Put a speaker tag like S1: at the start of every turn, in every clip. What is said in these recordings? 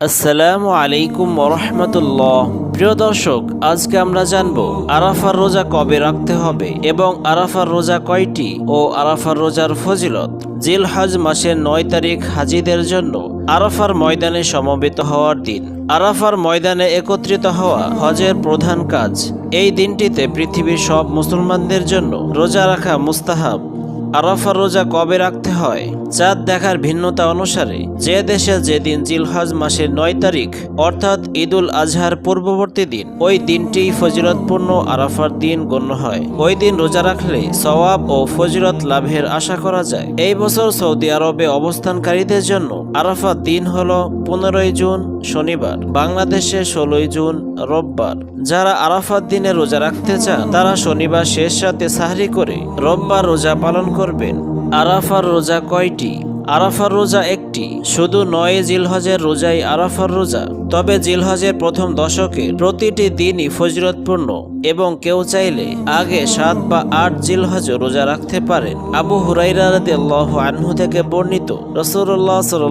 S1: আসসালামু আলাইকুম রহমতুল্লাহ। প্রিয় দর্শক, আজকে আমরা জানব আরাফার রোজা কবে রাখতে হবে এবং আরাফার রোজা কয়টি ও আরাফার রোজার ফজিলত? জিল হজ মাসের নয় তারিখ হাজিদের জন্য আরাফার ময়দানে সমবেত হওয়ার দিন। আরাফার ময়দানে একত্রিত হওয়া হজের প্রধান কাজ। এই দিনটিতে পৃথিবীর সব মুসলমানদের জন্য রোজা রাখা মুস্তাহাব। আরাফার রোজা কবে রাখতে হয়? চাঁদ দেখার ভিন্নতা অনুসারে, যে দেশে যেদিন জিলহজ মাসের নয় তারিখ, অর্থাৎ ঈদুল আজহার পূর্ববর্তী দিন, ওই দিনটি ফজিলতপূর্ণ আরাফার দিন গণ্য হয়। ওই দিন রোজা রাখলে সওয়াব ও ফজিলত লাভের আশা করা যায়। এই বছর সৌদি আরবে অবস্থানকারীদের জন্য আরাফার দিন হল পনেরোই জুন, শনিবার, বাংলাদেশে ষোলোই জুন, রোববার। যারা আরাফাত দিনে রোজা রাখতে চান, তারা শনিবার শেষ রাতে সাহরি করে রোববার রোজা পালন করবেন। আরাফার রোজা কয়টি? আরাফার রোজা একটি, শুধু নয় জিলহজের রোজাই আরাফার রোজা। তবে জিলহজের প্রথম দশকে প্রতিটি দিনই ফজরতপূর্ণ এবং কেউ চাইলে আগে সাত বা আট জিলহজ রোজা রাখতে পারেন। আবু হুরাইরা আনহু থেকে বর্ণিত রসুল্লাহ সাল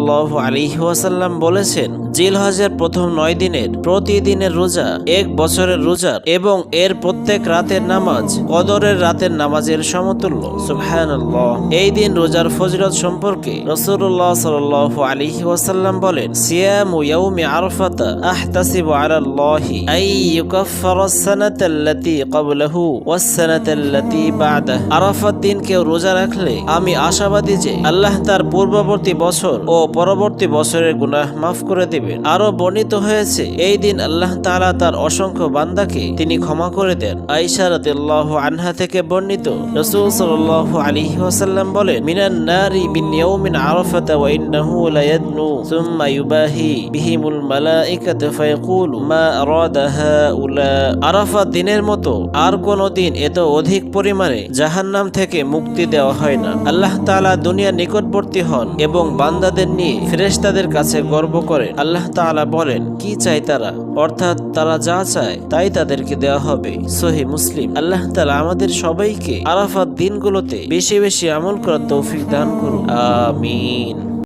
S1: আলাইহি ওয়াসাল্লাম বলেছেন, জিলহজের প্রথম নয় দিনের প্রতিদিনের রোজা এক বছরের রোজার এবং এর প্রত্যেক রাতের নামাজ কদরের রাতের নামাজের সমতুল্য। সুবহানাল্লাহ। এই দিন রোজার ফজরত সম্পর্কে রসুল্লাহ সাল বলেন আমি আশাবাদী যে আল্লাহ তার পূর্ববর্তী বছর ও পরবর্তী বছরের গুনাহ মাফ করে দিবেন। আরও বর্ণিত হয়েছে, এই দিন আল্লাহ তাআলা তার অসংখ্য বান্দাকে তিনি ক্ষমা করে দেন। আয়েশা আনহা থেকে বর্ণিত, রাসূল সাল্লাল্লাহু আলাইহি ওয়াসাল্লাম বলেন, মিনান নারি মিন আরাফাতা ওয়া ইন্নাহু লায়াদনু সুম্মা ইউবাহি বিহিমুল মালাইকাতু ফায়াকুলু মা আরাদা হাউলা আরাফাত দিনের মতো আর কোন দিন এত অধিক পরিমাণে জাহান্নাম থেকে মুক্তি দেওয়া হয় না। আল্লাহ তাআলা দুনিয়ার নিকটবর্তী হন এবং বান্দাদের নিয়ে ফেরেশতাদের কাছে গর্ব করেন। আল্লাহ তাআলা বলেন, কি চাই তারা? অর্থাৎ তারা যা চায় তাই তাদেরকে দেওয়া হবে। সহি মুসলিম। আল্লাহ তাআলা আমাদের সবাইকে আরাফাত দিনগুলোতে বেশি বেশি আমল করার তৌফিক দান করুন। আমিন। mean?